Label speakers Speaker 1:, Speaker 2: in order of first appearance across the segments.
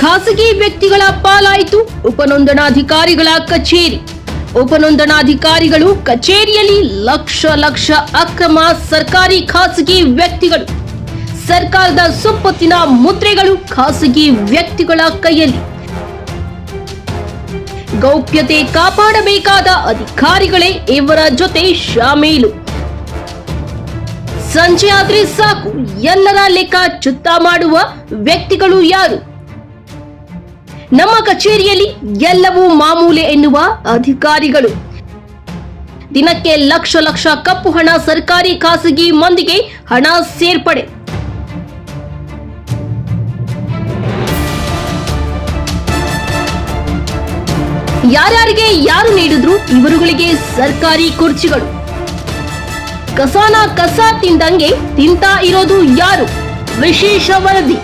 Speaker 1: ಖಾಸಗಿ ವ್ಯಕ್ತಿಗಳ ಪಾಲಾಯಿತು. ಉಪನೋಂದಣಾಧಿಕಾರಿಗಳ ಕಚೇರಿ. ಉಪನೋಂದಣಾಧಿಕಾರಿಗಳು ಕಚೇರಿಯಲ್ಲಿ ಲಕ್ಷ ಲಕ್ಷ ಅಕ್ರಮ ಸರ್ಕಾರಿ ಖಾಸಗಿ ವ್ಯಕ್ತಿಗಳು. ಸರ್ಕಾರದ ಸಂಪತ್ತಿನ ಮುದ್ರೆಗಳು ಖಾಸಗಿ ವ್ಯಕ್ತಿಗಳ ಕೈಯಲ್ಲಿ. ಗೌಪ್ಯತೆ ಕಾಪಾಡಬೇಕಾದ ಅಧಿಕಾರಿಗಳೇ ಇವರ ಜೊತೆ ಶಾಮೀಲು. ಸಂಜೆ ಆದ್ರೆ ಸಾಕು. ಎಲ್ಲರ ಲೆಕ್ಕ ಚುತ್ತ ಮಾಡುವ ವ್ಯಕ್ತಿಗಳು ಯಾರು? ನಮ್ಮ ಕಚೇರಿಯಲ್ಲಿ ಎಲ್ಲವೂ ಮಾಮೂಲಿ ಎನ್ನುವ ಅಧಿಕಾರಿಗಳು. ದಿನಕ್ಕೆ ಲಕ್ಷ ಲಕ್ಷ ಕಪ್ಪು ಹಣ ಸರ್ಕಾರಿ ಖಾಸಗಿ ಮಂದಿಗೆ ಹಣ ಸೇರ್ಪಡೆ. ಯಾರ್ಯಾರಿಗೆ ಯಾರು ನೀಡಿದ್ರು ಇವರುಗಳಿಗೆ ಸರ್ಕಾರಿ ಕುರ್ಚಿಗಳು. ಕಸಾನ ಕಸ ತಿಂದಂಗೆ ತಿಂತಾ ಇರೋದು ಯಾರು? ವಿಶೇಷ ವರದಿ.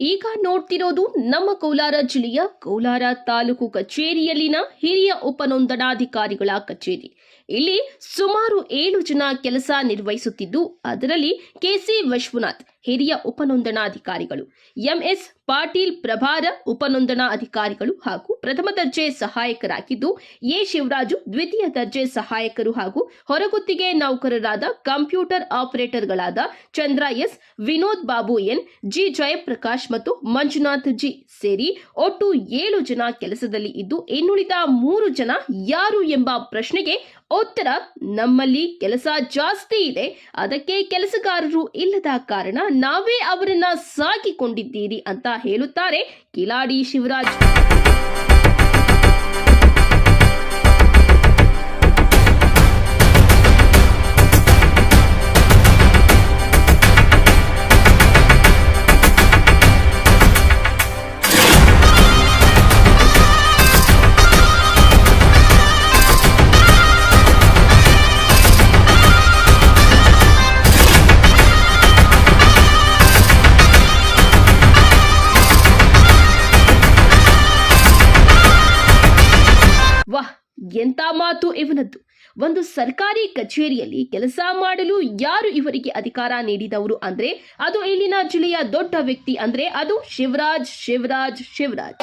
Speaker 1: ಈಗ ನೋಡ್ತಿರೋದು ನಮ್ಮ ಕೋಲಾರ ಜಿಲ್ಲೆಯ ಕೋಲಾರ ತಾಲೂಕು ಕಚೇರಿಯಲ್ಲಿನ ಹಿರಿಯ ಉಪನೋಂದಣಾಧಿಕಾರಿಗಳ ಕಚೇರಿ. ಇಲ್ಲಿ ಸುಮಾರು ಏಳು ಜನ ಕೆಲಸ ನಿರ್ವಹಿಸುತ್ತಿದ್ದು, ಅದರಲ್ಲಿ ಕೆಸಿ ವಿಶ್ವನಾಥ್, ಹಿರಿಯ ಉಪನೋಂದಣಾಧಿಕಾರಿಗಳು, ಎಂಎಸ್ ಪಾಟೀಲ್ ಪ್ರಭಾರ ಉಪನೋಂದಣಾ ಅಧಿಕಾರಿಗಳು ಹಾಗೂ ಪ್ರಥಮ ದರ್ಜೆ ಸಹಾಯಕರಾಗಿದ್ದು, ಎ. ಶಿವರಾಜು ದ್ವಿತೀಯ ದರ್ಜೆ ಸಹಾಯಕರು ಹಾಗೂ ಹೊರಗುತ್ತಿಗೆ ನೌಕರರಾದ computer ಆಪರೇಟರ್ಗಳಾದ Chandra S, Vinod Babu N, G. Jayaprakash ಮತ್ತು ಮಂಜುನಾಥ್ ಜಿ ಸೇರಿ ಒಟ್ಟು ಏಳು ಜನ ಕೆಲಸದಲ್ಲಿ ಇದ್ದು, ಇನ್ನುಳಿದ ಮೂರು ಜನ ಯಾರು ಎಂಬ ಪ್ರಶ್ನೆಗೆ ಉತ್ತರ ನಮ್ಮಲ್ಲಿ ಕೆಲಸ ಜಾಸ್ತಿ ಇದೆ. ಅದಕ್ಕೆ ಕೆಲಸಗಾರರು ಇಲ್ಲದ ಕಾರಣ ನಾವೇ ಅವರನ್ನ ಸಾಕಿಕೊಂಡಿದ್ದೀರಿ ಅಂತ ಹೇಳುತ್ತಾರೆ ಕಿಲಾಡಿ ಶಿವರಾಜ್. ಎಂತ ಮಾತು ಇವನದ್ದು? ಒಂದು ಸರ್ಕಾರಿ ಕಚೇರಿಯಲ್ಲಿ ಕೆಲಸ ಮಾಡಲು ಯಾರು ಇವರಿಗೆ ಅಧಿಕಾರ ನೀಡಿದವರು ಅಂದ್ರೆ ಅದು ಇಲ್ಲಿನ ಜಿಲ್ಲೆಯ ದೊಡ್ಡ ವ್ಯಕ್ತಿ ಅಂದ್ರೆ ಅದು ಶಿವರಾಜ್ ಶಿವರಾಜ್ ಶಿವರಾಜ್.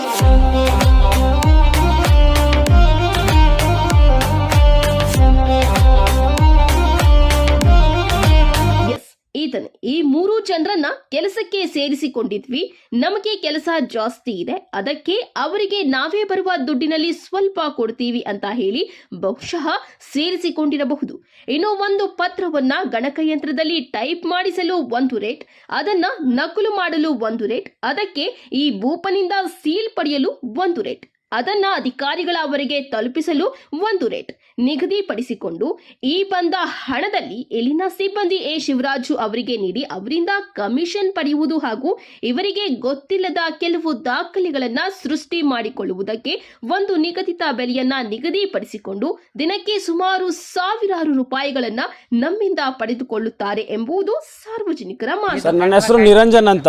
Speaker 1: ಈತನೆ ಈ ಮೂರು ಜನರನ್ನ ಕೆಲಸಕ್ಕೆ ಸೇರಿಸಿಕೊಂಡಿದ್ವಿ. ನಮಗೆ ಕೆಲಸ ಜಾಸ್ತಿ ಇದೆ. ಅದಕ್ಕೆ ಅವರಿಗೆ ನಾವೇ ಬರುವ ದುಡ್ಡಿನಲ್ಲಿ ಸ್ವಲ್ಪ ಕೊಡ್ತೀವಿ ಅಂತ ಹೇಳಿ ಬಹುಶಃ ಸೇರಿಸಿಕೊಂಡಿರಬಹುದು. ಇನ್ನು ಒಂದು ಪತ್ರವನ್ನ ಗಣಕಯಂತ್ರದಲ್ಲಿ ಟೈಪ್ ಮಾಡಿಸಲು ಒಂದು ರೇಟ್, ಅದನ್ನ ನಕಲು ಮಾಡಲು ಒಂದು ರೇಟ್, ಅದಕ್ಕೆ ಈ ಬೂಪನಿಂದ ಸೀಲ್ ಪಡೆಯಲು ಒಂದು ರೇಟ್. ಅದನ್ನ ಅಧಿಕಾರಿಗಳ ಅವರಿಗೆ ತಲುಪಿಸಲು ಒಂದು ರೇಟ್ ನಿಗದಿಪಡಿಸಿಕೊಂಡು, ಈ ಬಂದ ಹಣದಲ್ಲಿ ಇಲ್ಲಿನ ಸಿಬ್ಬಂದಿ ಎ. ಶಿವರಾಜು ಅವರಿಗೆ ನೀಡಿ ಅವರಿಂದ ಕಮಿಷನ್ ಪಡೆಯುವುದು ಹಾಗೂ ಇವರಿಗೆ ಗೊತ್ತಿಲ್ಲದ ಕೆಲವು ದಾಖಲೆಗಳನ್ನ ಸೃಷ್ಟಿ ಮಾಡಿಕೊಳ್ಳುವುದಕ್ಕೆ ಒಂದು ನಿಗದಿತ ಬೆಲೆಯನ್ನ ನಿಗದಿಪಡಿಸಿಕೊಂಡು, ದಿನಕ್ಕೆ ಸುಮಾರು ಸಾವಿರಾರು ರೂಪಾಯಿಗಳನ್ನ ನಮ್ಮಿಂದ ಪಡೆದುಕೊಳ್ಳುತ್ತಾರೆ ಎಂಬುದು ಸಾರ್ವಜನಿಕರ ಮಾತು.
Speaker 2: ನನ್ನ ಹೆಸರು ನಿರಂಜನ್ ಅಂತ.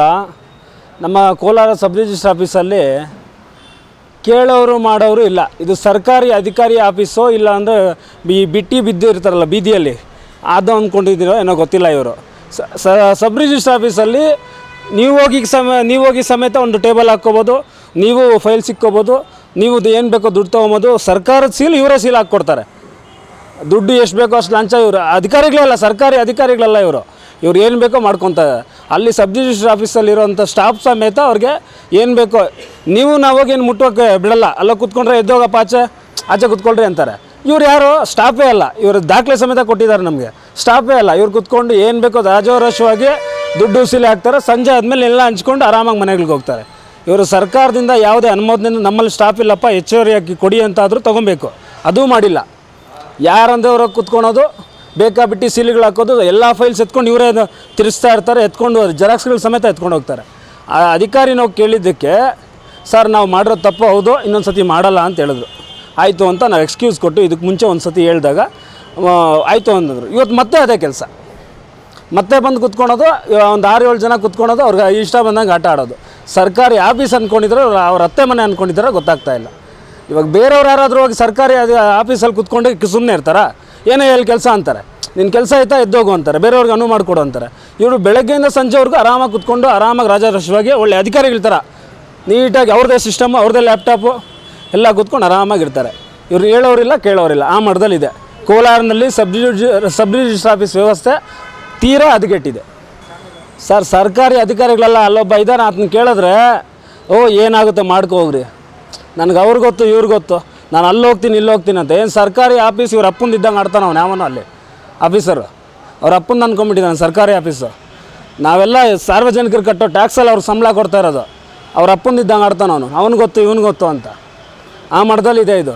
Speaker 2: ನಮ್ಮ ಕೋಲಾರ ಸಬ್ ರಿಜಿಸ್ಟರ್ ಆಫೀಸಲ್ಲಿ ಕೇಳೋರು ಮಾಡೋರು ಇಲ್ಲ. ಇದು ಸರ್ಕಾರಿ ಅಧಿಕಾರಿ ಆಫೀಸೋ ಇಲ್ಲ ಅಂದರೆ ಈ ಬಿಟ್ಟಿ ಬಿದ್ದು ಇರ್ತಾರಲ್ಲ ಬೀದಿಯಲ್ಲಿ, ಅದು ಅಂದ್ಕೊಂಡಿದ್ದೀರೋ ಏನೋ ಗೊತ್ತಿಲ್ಲ ಇವರು. ಸಬ್ ರಿಜಿಸ್ಟರ್ ಆಫೀಸಲ್ಲಿ ನೀವು ಹೋಗಿ ಸಮ, ನೀವು ಹೋಗಿ ಸಮೇತ ಒಂದು ಟೇಬಲ್ ಹಾಕ್ಕೋಬೋದು, ನೀವು ಫೈಲ್ ಸಿಕ್ಕೋಬೋದು, ನೀವು ಏನು ಬೇಕೋ ದುಡ್ಡು ತೊಗೊಬೋದು, ಸರ್ಕಾರದ ಸೀಲ್ ಇವರೇ ಸೀಲ್ ಹಾಕ್ಕೊಡ್ತಾರೆ. ದುಡ್ಡು ಎಷ್ಟು ಬೇಕೋ ಅಷ್ಟು ಲಂಚ ಇವರು. ಅಧಿಕಾರಿಗಳಲ್ಲ ಸರ್ಕಾರಿ ಅಧಿಕಾರಿಗಳಲ್ಲ ಇವರು. ಇವ್ರು ಏನು ಬೇಕೋ ಮಾಡ್ಕೊತಾರೆ ಅಲ್ಲಿ ಸಬ್ ರಿಜಿಸ್ಟರ್ ಆಫೀಸಲ್ಲಿರೋಂಥ ಸ್ಟಾಫ್ ಸಮೇತ ಅವ್ರಿಗೆ ಏನು ಬೇಕೋ, ನೀವು ನಾವಾಗೇನು ಮುಟ್ಟೋಕೆ ಬಿಡಲ್ಲ, ಅಲ್ಲ ಕುತ್ಕೊಂಡ್ರೆ ಎದ್ದೋಗಪ್ಪ ಆಚೆ ಆಚೆ ಕುತ್ಕೊಳ್ರಿ ಅಂತಾರೆ. ಇವ್ರು ಯಾರು? ಸ್ಟಾಫೇ ಅಲ್ಲ. ಇವರು ದಾಖಲೆ ಸಮೇತ ಕೊಟ್ಟಿದ್ದಾರೆ ನಮಗೆ. ಸ್ಟಾಫೇ ಅಲ್ಲ. ಇವ್ರು ಕೂತ್ಕೊಂಡು ಏನು ಬೇಕೋ ರಾಜವರಶವಾಗಿ ದುಡ್ಡು ಉಸಿಲಿ ಹಾಕ್ತಾರೆ, ಸಂಜೆ ಆದಮೇಲೆ ಎಲ್ಲ ಹಂಚ್ಕೊಂಡು ಆರಾಮಾಗಿ ಮನೆಗಳಿಗೆ ಹೋಗ್ತಾರೆ. ಇವರು ಸರ್ಕಾರದಿಂದ ಯಾವುದೇ ಅನುಮೋದನೆಯಿಂದ ನಮ್ಮಲ್ಲಿ ಸ್ಟಾಫ್ ಇಲ್ಲಪ್ಪ ಹೆಚ್ಚುವರಿ ಹಾಕಿ ಕೊಡಿ ಅಂತಾದರೂ ತೊಗೊಬೇಕು. ಅದೂ ಮಾಡಿಲ್ಲ. ಯಾರಂದವ್ರು ಕುತ್ಕೊಳೋದು? ಬೇಕಾಬಿಟ್ಟು ಸೀಲ್ಗಳು ಹಾಕೋದು, ಎಲ್ಲ ಫೈಲ್ಸ್ ಎತ್ಕೊಂಡು ಇವರೇ ತಿರ್ಸ್ತಾ ಇರ್ತಾರೆ, ಎತ್ಕೊಂಡು ಜೆರಾಕ್ಸ್ಗಳು ಸಮೇತ ಎತ್ಕೊಂಡು ಹೋಗ್ತಾರೆ. ಆ ಅಧಿಕಾರಿ ನಾವು ಕೇಳಿದ್ದಕ್ಕೆ, ಸರ್, ನಾವು ಮಾಡಿರೋ ತಪ್ಪು ಹೌದು ಇನ್ನೊಂದು ಸತಿ ಮಾಡಲ್ಲ ಅಂತ ಹೇಳಿದ್ರು. ಆಯಿತು ಅಂತ ನಾವು ಎಕ್ಸ್ಕ್ಯೂಸ್ ಕೊಟ್ಟು ಇದಕ್ಕೆ ಮುಂಚೆ ಒಂದು ಸತಿ ಹೇಳಿದಾಗ ಆಯಿತು ಅಂದಿದ್ರು. ಇವತ್ತು ಮತ್ತೆ ಅದೇ ಕೆಲಸ. ಮತ್ತೆ ಬಂದು ಕುತ್ಕೊಳೋದು, ಒಂದು ಆರು ಏಳು ಜನ ಕುತ್ಕೊಳೋದು, ಅವ್ರಿಗೆ ಇಷ್ಟ ಬಂದಂಗೆ ಆಟ ಆಡೋದು. ಸರ್ಕಾರಿ ಆಫೀಸ್ ಅಂದ್ಕೊಂಡಿದ್ರು ಅವ್ರ ಅತ್ತೆ ಮನೆ ಅಂದ್ಕೊಂಡಿದ್ದಾರೆ ಗೊತ್ತಾಗ್ತಾ ಇಲ್ಲ. ಇವಾಗ ಬೇರೆಯವ್ರು ಯಾರಾದರೂ ಹೋಗಿ ಸರ್ಕಾರಿ ಆಫೀಸಲ್ಲಿ ಕುತ್ಕೊಂಡು ಸುಮ್ಮನೆ ಇರ್ತಾರಾ? ಏನೋ ಹೇಳಿ ಕೆಲಸ ಅಂತಾರೆ. ನಿನ್ನ ಕೆಲಸ ಆಯ್ತಾ ಎದ್ದೋಗು ಅಂತಾರೆ, ಬೇರೆಯವ್ರಿಗೆ ಅನುವು ಮಾಡಿಕೊಡು ಅಂತಾರೆ. ಇವರು ಬೆಳಗ್ಗೆಯಿಂದ ಸಂಜೆವರೆಗೂ ಆರಾಮಾಗಿ ಕುತ್ಕೊಂಡು ಆರಾಮಾಗಿ ರಾಜಾರಶವಾಗಿ ಒಳ್ಳೆ ಅಧಿಕಾರಿಗಳ ಥರ ನೀಟಾಗಿ ಅವ್ರದ್ದೇ ಸಿಸ್ಟಮ್ ಅವ್ರದ್ದೇ ಲ್ಯಾಪ್ಟಾಪು ಎಲ್ಲ ಕೂತ್ಕೊಂಡು ಆರಾಮಾಗಿರ್ತಾರೆ ಇವ್ರು ಹೇಳೋರಿಲ್ಲ, ಕೇಳೋರಿಲ್ಲ. ಆ ಮಠದಲ್ಲಿದೆ. ಕೋಲಾರಿನಲ್ಲಿ ಸಬ್ ಸಬ್ ಆಫೀಸ್ ವ್ಯವಸ್ಥೆ ತೀರಾ ಹದಗೆಟ್ಟಿದೆ. ಸರ್, ಸರ್ಕಾರಿ ಅಧಿಕಾರಿಗಳೆಲ್ಲ ಅಲ್ಲೊಬ್ಬ ಇದ್ದಾನೆ ಅದನ್ನ ಕೇಳಿದ್ರೆ, ಓ ಏನಾಗುತ್ತೆ ಮಾಡ್ಕೊ ಹೋಗ್ರಿ. ನನಗೆ ಅವ್ರಿಗೊತ್ತು ಗೊತ್ತು, ಇವ್ರು ಗೊತ್ತು. ನಾನು ಅಲ್ಲಿ ಹೋಗ್ತೀನಿ, ಇಲ್ಲಿ ಹೋಗ್ತೀನಿ ಅಂತ. ಏನು ಸರ್ಕಾರಿ ಆಫೀಸ್ ಇವ್ರ ಅಪ್ಪಂದು ಇದ್ದಂಗೆ ಆಡ್ತಾನೆ ಅವ್ನು, ಯಾವನೋ ಅಲ್ಲಿ. ಆಫೀಸರು ಅವ್ರ ಅಪ್ಪಂದು ಅಂದ್ಕೊಂಬಿಟ್ಟಿದ್ದಾನೆ ಸರ್ಕಾರಿ ಆಫೀಸು. ನಾವೆಲ್ಲ ಸಾರ್ವಜನಿಕರು ಕಟ್ಟೋ ಟ್ಯಾಕ್ಸಲ್ಲಿ ಅವ್ರು ಸಂಬಳ ಕೊಡ್ತಾ ಇರೋದು. ಅವ್ರ ಅಪ್ಪಂದು ಇದ್ದಂಗೆ ಆಡ್ತಾನೆ ಅವನು. ಅವ್ನು ಗೊತ್ತು, ಇವನು ಗೊತ್ತು ಅಂತ. ಆ ಮಟ್ಟದಲ್ಲಿ ಇದೆ ಇದು.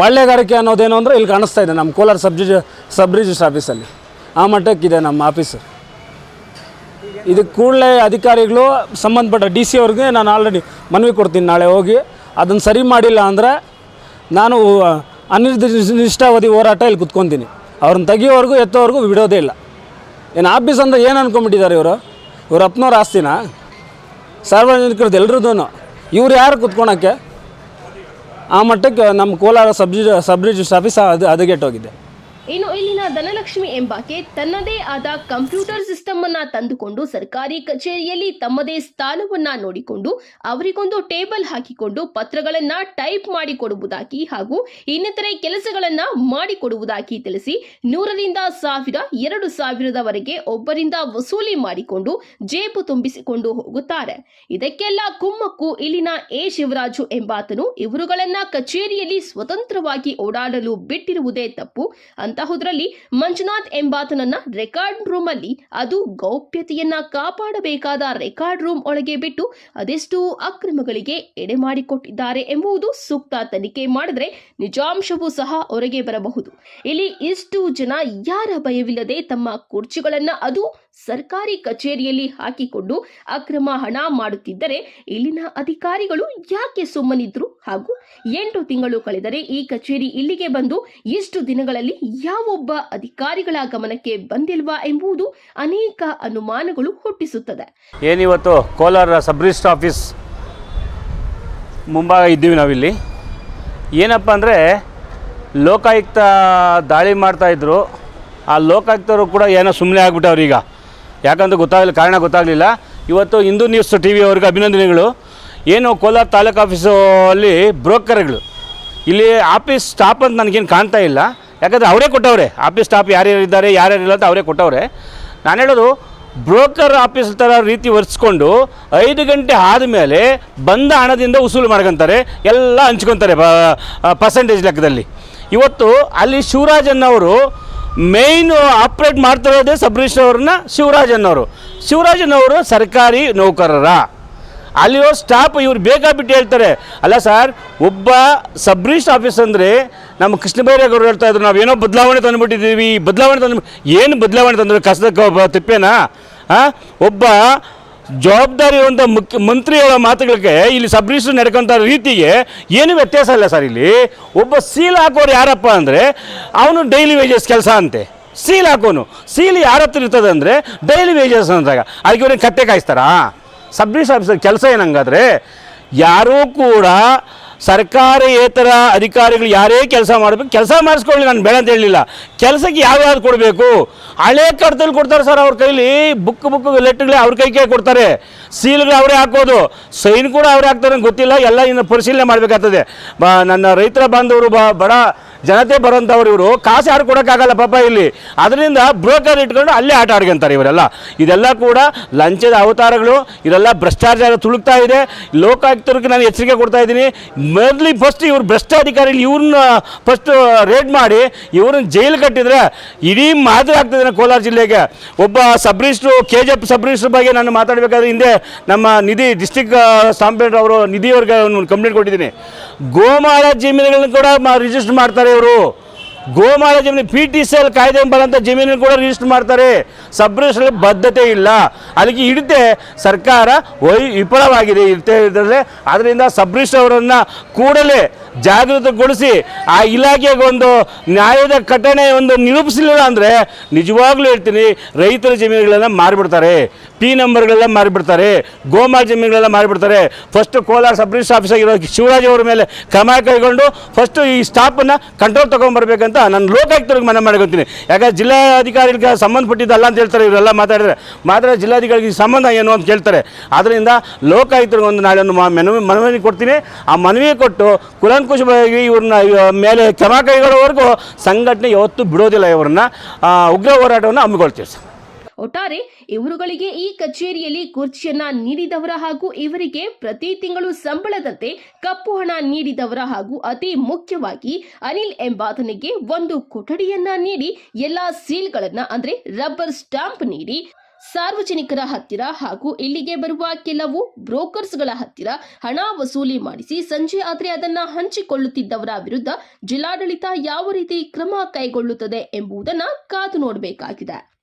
Speaker 2: ಪಾಳ್ಯಗಾರಿಕೆ ಅನ್ನೋದೇನು ಅಂದರೆ ಇಲ್ಲಿ ಕಾಣಿಸ್ತಾ ಇದೆ ನಮ್ಮ ಕೋಲಾರ ಸಬ್ ರಿಜಿ, ಸಬ್ ರಿಜಿಸ್ಟ್ರ್ ಆಫೀಸಲ್ಲಿ. ಆ ಮಟ್ಟಕ್ಕಿದೆ ನಮ್ಮ ಆಫೀಸು. ಇದಕ್ಕೆ ಕೂಡಲೇ ಅಧಿಕಾರಿಗಳು ಸಂಬಂಧಪಟ್ಟ ಡಿ ಸಿ ಅವ್ರಿಗೆ ನಾನು ಆಲ್ರೆಡಿ ಮನವಿ ಕೊಡ್ತೀನಿ ನಾಳೆ ಹೋಗಿ. ಅದನ್ನು ಸರಿ ಮಾಡಿಲ್ಲ ಅಂದರೆ ನಾನು ಅನಿರ್ದಿಷ್ಟಾವಧಿ ಹೋರಾಟ ಇಲ್ಲಿ ಕುತ್ಕೊತೀನಿ. ಅವ್ರನ್ನ ತೆಗಿಯೋವರೆಗೂ ಎತ್ತೋವರೆಗೂ ಬಿಡೋದೇ ಇಲ್ಲ. ಏನು ಆಫೀಸ್ ಅಂದರೆ ಏನು ಅಂದ್ಕೊಂಡ್ಬಿಟ್ಟಿದ್ದಾರೆ ಇವರು? ಇವ್ರ ಅಪ್ಪನವ್ರ ಆಸ್ತಿನ? ಸಾರ್ವಜನಿಕರದ್ದು ಎಲ್ರದ್ದೂ ಇವ್ರು ಯಾರು ಕುತ್ಕೊಳಕ್ಕೆ? ಆ ಮಟ್ಟಕ್ಕೆ ನಮ್ಮ Kolar sub sub register office ಅದು ಅದಗೆಟ್ಟೋಗಿದೆ
Speaker 1: ಇನ್ನು ಧನಲಕ್ಷ್ಮಿ ಎಂಬಾಕೆ ತನ್ನದೇ ಆದ ಕಂಪ್ಯೂಟರ್ ಸಿಸ್ಟಮ್ ಅನ್ನ ತಂದುಕೊಂಡು ಸರ್ಕಾರಿ ಕಚೇರಿಯಲ್ಲಿ ತಮ್ಮದೇ ಸ್ಥಾನವನ್ನ ನೋಡಿಕೊಂಡು ಅವರಿಗೊಂದು ಟೇಬಲ್ ಹಾಕಿಕೊಂಡು ಪತ್ರಗಳನ್ನ ಟೈಪ್ ಮಾಡಿಕೊಡುವುದಾಗಿ ಹಾಗೂ ಇನ್ನಿತರೆ ಕೆಲಸಗಳನ್ನ ಮಾಡಿಕೊಡುವುದಾಗಿ ತಿಳಿಸಿ ನೂರರಿಂದ ಸಾವಿರ, ಎರಡು ಸಾವಿರದವರೆಗೆ ಒಬ್ಬರಿಂದ ವಸೂಲಿ ಮಾಡಿಕೊಂಡು ಜೇಬು ತುಂಬಿಸಿಕೊಂಡು ಹೋಗುತ್ತಾರೆ. ಇದಕ್ಕೆಲ್ಲ ಕುಮ್ಮಕ್ಕು ಇಲ್ಲಿನ ಎ. ಶಿವರಾಜು ಎಂಬಾತನು ಇವರುಗಳನ್ನ ಕಚೇರಿಯಲ್ಲಿ ಸ್ವತಂತ್ರವಾಗಿ ಓಡಾಡಲು ಬಿಟ್ಟಿರುವುದೇ ತಪ್ಪು. ಅಂತಹುದರಲ್ಲಿ ಮಂಜುನಾಥ್ ಎಂಬಾತನನ್ನ ರೆಕಾರ್ಡ್ ರೂಮ್ ಅಲ್ಲಿ ಅದು ಗೌಪ್ಯತೆಯನ್ನ ಕಾಪಾಡಬೇಕಾದ ರೆಕಾರ್ಡ್ ರೂಮ್ ಒಳಗೆ ಬಿಟ್ಟು ಅದೆಷ್ಟು ಅಕ್ರಮಗಳಿಗೆ ಎಡೆ ಮಾಡಿಕೊಟ್ಟಿದ್ದಾರೆ ಎಂಬುದು ಸೂಕ್ತ ತನಿಖೆ ಮಾಡಿದ್ರೆ ನಿಜಾಂಶವೂ ಸಹ ಹೊರಗೆ ಬರಬಹುದು. ಇಲ್ಲಿ ಇಷ್ಟು ಜನ ಯಾರ ಭಯವಿಲ್ಲದೆ ತಮ್ಮ ಕುರ್ಚಿಗಳನ್ನ ಅದು ಸರ್ಕಾರಿ ಕಚೇರಿಯಲ್ಲಿ ಹಾಕಿಕೊಂಡು ಅಕ್ರಮ ಹಣ ಮಾಡುತ್ತಿದ್ದರೆ ಇಲ್ಲಿನ ಅಧಿಕಾರಿಗಳು ಯಾಕೆ ಸುಮ್ಮನಿದ್ರು? ಹಾಗೂ ಎಂಟು ತಿಂಗಳು ಕಳೆದರೆ ಈ ಕಚೇರಿ ಇಲ್ಲಿಗೆ ಬಂದು ಇಷ್ಟು ದಿನಗಳಲ್ಲಿ ಯಾವೊಬ್ಬ ಅಧಿಕಾರಿಗಳ ಗಮನಕ್ಕೆ ಬಂದಿಲ್ವಾ ಎಂಬುದು ಅನೇಕ ಅನುಮಾನಗಳು ಹುಟ್ಟಿಸುತ್ತದೆ.
Speaker 3: ಏನಿವತ್ತು? ಕೋಲಾರ ಸಬ್ ರಿಜಿಸ್ಟರ್ ಆಫೀಸ್ ಮುಂಭಾಗ ಇದ್ದೀವಿ ನಾವಿಲ್ಲಿ. ಏನಪ್ಪ ಅಂದರೆ, ಲೋಕಾಯುಕ್ತ ದಾಳಿ ಮಾಡ್ತಾಯಿದ್ರು ಆ ಲೋಕಾಯುಕ್ತರು ಕೂಡ ಏನೋ ಸುಮ್ಮನೆ ಆಗ್ಬಿಟ್ಟವ್ರೀಗ ಯಾಕಂತ ಗೊತ್ತಾಗಲಿಲ್ಲ, ಕಾರಣ ಗೊತ್ತಾಗಲಿಲ್ಲ. ಇವತ್ತು ಹಿಂದೂ ನ್ಯೂಸ್ ಟಿ ವಿ ಅವ್ರಿಗೆ ಅಭಿನಂದನೆಗಳು. ಏನು ಕೋಲಾರ ತಾಲೂಕು ಆಫೀಸು ಅಲ್ಲಿ ಬ್ರೋಕರ್ಗಳು. ಇಲ್ಲಿ ಆಫೀಸ್ ಸ್ಟಾಪ್ ಅಂತ ನನಗೇನು ಕಾಣ್ತಾ ಇಲ್ಲ. ಯಾಕಂದರೆ ಅವರೇ ಕೊಟ್ಟವ್ರೆ. ಆಫೀಸ್ ಸ್ಟಾಪ್ ಯಾರ್ಯಾರು ಇದ್ದಾರೆ, ಯಾರ್ಯಾರಿಲ್ಲ ಅಂತ ಅವರೇ ಕೊಟ್ಟವ್ರೆ. ನಾನು ಹೇಳೋದು, ಬ್ರೋಕರ್ ಆಫೀಸ್ ಥರ ರೀತಿ ಒರೆಸ್ಕೊಂಡು ಐದು ಗಂಟೆ ಆದಮೇಲೆ ಬಂದ ಹಣದಿಂದ ವಸೂಲು ಮಾಡ್ಕೊತಾರೆ, ಎಲ್ಲ ಹಂಚ್ಕೊತಾರೆ ಪರ್ಸೆಂಟೇಜ್ ಲೆಕ್ಕದಲ್ಲಿ. ಇವತ್ತು ಅಲ್ಲಿ ಶಿವರಾಜನ್ ಅವರು ಮೇಯ್ನು ಆಪ್ರೇಟ್ ಮಾಡ್ತಿರೋದೇ ಸಬ್ ರಿಜಿಸ್ಟರ್ ಅವ್ರನ್ನ ಶಿವರಾಜನವರು. ಶಿವರಾಜನವರು ಸರ್ಕಾರಿ ನೌಕರರ. ಅಲ್ಲಿರೋ ಸ್ಟಾಫ್ ಇವ್ರು ಬೇಕಾಬಿಟ್ಟು ಹೇಳ್ತಾರೆ, ಅಲ್ಲ ಸರ್ ಒಬ್ಬ ಸಬ್ ರಿಜಿಸ್ಟರ್ ಆಫೀಸ್ ಅಂದರೆ ನಮ್ಮ ಕೃಷ್ಣ ಬೈರೇಗೌಡರು ಹೇಳ್ತಾ ಇದ್ರು, ನಾವು ಏನೋ ಬದಲಾವಣೆ ತಂದುಬಿಟ್ಟಿದ್ದೀವಿ, ಬದಲಾವಣೆ ತಂದು ಏನು ಬದಲಾವಣೆ ತಂದ್ರು, ಕಸದ ತಿಪ್ಪೇನಾ? ಒಬ್ಬ ಜವಾಬ್ದಾರಿ ಅಂತ ಮುಖ್ಯ ಮಂತ್ರಿಗಳ ಮಾತುಗಳಿಗೆ ಇಲ್ಲಿ ಸಬ್ ರಿಜಿಸ್ಟರ್ ನಡ್ಕೊಂತ ರೀತಿಗೆ ಏನು ವ್ಯತ್ಯಾಸ ಇಲ್ಲ ಸರ್ ಇಲ್ಲಿ. ಒಬ್ಬ ಸೀಲ್ ಹಾಕೋರು ಯಾರಪ್ಪ ಅಂದರೆ ಅವನು ಡೈಲಿ ವೇಜಸ್ ಕೆಲಸ ಅಂತೆ. ಸೀಲ್ ಹಾಕೋನು. ಸೀಲ್ ಯಾರ ಹತ್ರ ಇರ್ತದೆ ಅಂದರೆ ಡೈಲಿ ವೇಜಸ್ ಅಂದಾಗ. ಅದಕ್ಕೆ ಇವ್ರಿಗೆ ಕಟ್ಟೆ ಕಾಯಿಸ್ತಾರಾ? ಸಬ್ ರಿಜಿಸ್ಟರ್ ಆಫೀಸರ್ ಕೆಲಸ ಏನಂಗಾದ್ರೆ ಯಾರೂ ಕೂಡ ಸರ್ಕಾರೇತರ ಅಧಿಕಾರಿಗಳು ಯಾರೇ ಕೆಲಸ ಮಾಡಬೇಕು, ಕೆಲಸ ಮಾಡಿಸ್ಕೊಳ್ಳಿ, ನಾನು ಬೇಡ ಅಂತ ಹೇಳಲಿಲ್ಲ. ಕೆಲಸಕ್ಕೆ ಯಾವ್ಯಾವ್ದು ಕೊಡಬೇಕು? ಹಳೆ ಕಡತಲ್ಲಿ ಕೊಡ್ತಾರೆ ಸರ್ ಅವ್ರ ಕೈಲಿ, ಬುಕ್ ಬುಕ್ ಲೆಟ್ರ್ಗಳೇ ಅವ್ರ ಕೈ ಕೊಡ್ತಾರೆ. ಸೀಲ್ಗಳು ಅವರೇ ಹಾಕೋದು. ಸೈನ್ ಕೂಡ ಅವರೇ ಹಾಕ್ತಾರೆ ಗೊತ್ತಿಲ್ಲ. ಎಲ್ಲ ಇನ್ನು ಪರಿಶೀಲನೆ ಮಾಡಬೇಕಾಗ್ತದೆ. ನನ್ನ ರೈತರ ಬಾಂಧವರು ಬಡ ಜನತೆ ಬರೋಂಥವ್ರು ಇವರು. ಕಾಸು ಯಾರು ಕೊಡೋಕ್ಕಾಗಲ್ಲ ಪಾಪ ಇಲ್ಲಿ. ಅದರಿಂದ ಬ್ರೋಕರ್ ಇಟ್ಕೊಂಡು ಅಲ್ಲೇ ಆಟ ಆಡ್ಕೊಂತಾರೆ ಇವರೆಲ್ಲ. ಇದೆಲ್ಲ ಕೂಡ ಲಂಚದ ಅವತಾರಗಳು ಇದೆಲ್ಲ ಭ್ರಷ್ಟಾಚಾರ ತುಳುಕ್ತಾ ಇದೆ. ಲೋಕಾಯುಕ್ತರಿಗೆ ನಾನು ಎಚ್ಚರಿಕೆ ಕೊಡ್ತಾ ಇದ್ದೀನಿ. ಮೊದಲಿ ಫಸ್ಟ್ ಇವರು ಭ್ರಷ್ಟಾಧಿಕಾರಿಗಳು ಇವ್ರನ್ನ ಫಸ್ಟ್ ರೇಡ್ ಮಾಡಿ ಇವ್ರನ್ನ ಜೈಲು ಕಟ್ಟಿದರೆ ಇಡೀ ಮಾದರಿ ಆಗ್ತದೆ ಕೋಲಾರ ಜಿಲ್ಲೆಗೆ. ಒಬ್ಬ sub registrar K G F sub registrar ಬಗ್ಗೆ ನಾನು ಮಾತಾಡಬೇಕಾದ್ರೆ ಹಿಂದೆ ನಮ್ಮ ನಿಧಿ ಡಿಸ್ಟಿಕ್ ಸಾಂಪೇಟ್ ಅವರು ನಿಧಿಯವ್ರಿಗೆ ಒಂದು ಕಂಪ್ಲೇಂಟ್ ಕೊಟ್ಟಿದ್ದೀನಿ. ಗೋಮಾಳ ಜಮೀನುಗಳನ್ನ ಕೂಡ ರಿಜಿಸ್ಟರ್ ಮಾಡ್ತಾರೆ ಇವರು ಗೋಮಾಳ ಜಮೀನು ಪಿ ಟಿ ಸಿ ಎಲ್ ಕಾಯ್ದೆ ಬರೋಂಥ ಜಮೀನನ್ನು ಕೂಡ ರಿಜಿಸ್ಟರ್ ಮಾಡ್ತಾರೆ. ಸಬ್ ರಿಜಿಸ್ಟರ್ ಬದ್ಧತೆ ಇಲ್ಲ. ಅದಕ್ಕೆ ಹಿಡಿತೆ ಸರ್ಕಾರ ವೈ ವಿಫಲವಾಗಿದೆ ಇರ್ತೇ ಇದರಲ್ಲಿ ಅದರಿಂದ ಸಬ್ ರಿಜಿಸ್ಟರ್ ಅವರನ್ನು ಕೂಡಲೇ ಜಾಗೃತಗೊಳಿಸಿ ಆ ಇಲಾಖೆಗೆ ಒಂದು ನ್ಯಾಯದ ಕಟ್ಟಣೆ ಒಂದು ನಿರೂಪಿಸಲಿಲ್ಲ ಅಂದರೆ ನಿಜವಾಗ್ಲೂ ಹೇಳ್ತೀನಿ, ರೈತರ ಜಮೀನುಗಳನ್ನು ಮಾರಿಬಿಡ್ತಾರೆ ಪಿ ನಂಬರ್ಗಳೆಲ್ಲ ಮಾರಿಬಿಡ್ತಾರೆ, ಗೋಮಾಳ ಜಮೀನುಗಳೆಲ್ಲ ಮಾರಿಬಿಡ್ತಾರೆ. First Kolar sub register office ಆಗಿರೋ ಶಿವರಾಜ್ ಅವರ ಮೇಲೆ ಕ್ರಮ ಕೈಗೊಂಡು ಫಸ್ಟು ಈ ಸ್ಟಾಫನ್ನು ಕಂಟ್ರೋಲ್ ತೊಗೊಂಬರ್ಬೇಕಂತ ನಾನು ಲೋಕಾಯುಕ್ತರಿಗೆ ಮನೆ ಮಾಡ್ಕೊತೀನಿ. ಯಾಕಂದ್ರೆ ಜಿಲ್ಲಾಧಿಕಾರಿಗಳಿಗೆ ಸಂಬಂಧಪಟ್ಟಿದ್ದಲ್ಲ ಅಂತ ಹೇಳ್ತಾರೆ, ಇವರೆಲ್ಲ ಮಾತಾಡಿದ್ರೆ. ಮಾತ್ರ ಜಿಲ್ಲಾಧಿಕಾರಿಗೆ ಸಂಬಂಧ ಏನು ಅಂತ ಕೇಳ್ತಾರೆ. ಆದ್ದರಿಂದ ಲೋಕಾಯುಕ್ತರಿಗೆ ಒಂದು ನಾಳೆ ಒಂದು ಮನವಿ ಮನವಿ ಕೊಡ್ತೀನಿ. ಆ ಮನವಿ ಕೊಟ್ಟು ಕುಲಂಕುಷವಾಗಿ ಇವ್ರನ್ನ ಮೇಲೆ ಕ್ರಮ ಕೈಗೊಳ್ಳೋವರೆಗೂ ಸಂಘಟನೆ ಯಾವತ್ತೂ ಬಿಡೋದಿಲ್ಲ ಇವ್ರನ್ನ. ಉಗ್ರ ಹೋರಾಟವನ್ನು ಹಮ್ಮಿಕೊಳ್ತೀವಿ ಸರ್.
Speaker 1: ಒಟ್ಟಾರೆ ಇವರುಗಳಿಗೆ ಈ ಕಚೇರಿಯಲ್ಲಿ ಕುರ್ಚಿಯನ್ನ ನೀಡಿದವರ ಹಾಗೂ ಇವರಿಗೆ ಪ್ರತಿ ತಿಂಗಳು ಸಂಬಳದಂತೆ ಕಪ್ಪು ಹಣ ನೀಡಿದವರ ಹಾಗೂ ಅತಿ ಮುಖ್ಯವಾಗಿ ಅನಿಲ್ ಎಂಬಾತನಿಗೆ ಒಂದು ಕೊಠಡಿಯನ್ನ ನೀಡಿ ಎಲ್ಲಾ ಸೀಲ್ಗಳನ್ನ, ಅಂದ್ರೆ ರಬ್ಬರ್ ಸ್ಟಾಂಪ್ ನೀಡಿ ಸಾರ್ವಜನಿಕರ ಹತ್ತಿರ ಹಾಗೂ ಇಲ್ಲಿಗೆ ಬರುವ ಕೆಲವು ಬ್ರೋಕರ್ಸ್ಗಳ ಹತ್ತಿರ ಹಣ ವಸೂಲಿ ಮಾಡಿಸಿ ಸಂಜೆ ಆದರೆ ಅದನ್ನು ಹಂಚಿಕೊಳ್ಳುತ್ತಿದ್ದವರ ವಿರುದ್ಧ ಜಿಲ್ಲಾಡಳಿತ ಯಾವ ರೀತಿ ಕ್ರಮ ಕೈಗೊಳ್ಳುತ್ತದೆ ಎಂಬುದನ್ನು ಕಾದು ನೋಡಬೇಕಾಗಿದೆ.